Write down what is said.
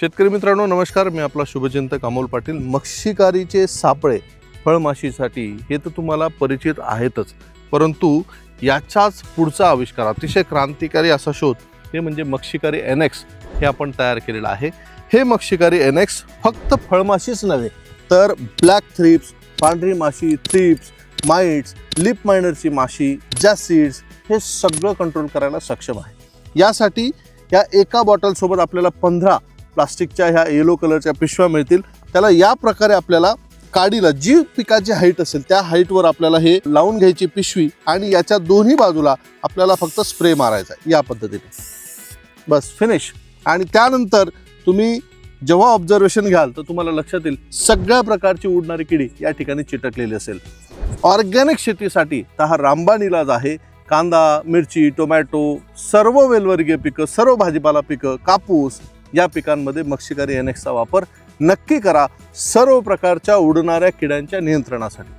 शेतकरी मित्रांनो नमस्कार. मी आपला शुभचिंतक अमोल पाटील. मक्षिकारीचे सापळे फळमाशीसाठी हे तर तुम्हाला परिचित आहेतच. परंतु याचाच पुढचा आविष्कार अतिशय क्रांतिकारी असा शोध ते म्हणजे मक्षिकारी एन एक्स हे आपण तयार केलेलं आहे. हे मक्षिकारी एन एक्स फक्त फळमाशीच नव्हे तर ब्लॅक थ्रिप्स पांढरी माशी थ्रिप्स माइट्स लिप मायनरची माशी सीड्स हे सगळं कंट्रोल करायला सक्षम आहे. यासाठी या एका बॉटलसोबत आपल्याला पंधरा प्लास्टिकच्या ह्या येलो कलरच्या पिशव्या मिळतील. त्याला या प्रकारे आपल्याला काडीला जी पिकाची हाईट असेल त्या हाईटवर आपल्याला हे लावून घ्यायची पिशवी आणि याच्या दोन्ही बाजूला आपल्याला फक्त स्प्रे मारायचा आहे या पद्धतीने. बस फिनिश आणि त्यानंतर तुम्ही जेव्हा ऑब्झर्वेशन घ्याल तर तुम्हाला लक्षात येईल सगळ्या प्रकारची उडणारी किडी या ठिकाणी चिटकलेली असेल. ऑर्गॅनिक शेतीसाठी तर हा रामबाण इलाज आहे. कांदा मिरची टोमॅटो सर्व वेलवर्गीय पिकं सर्व भाजीपाला पिकं कापूस या पिकांमध्ये मक्षिकारी एनेक्सचा वापर नक्की करा. सर्व प्रकारच्या उडणाऱ्या किड्यांच्या नियंत्रणासाठी.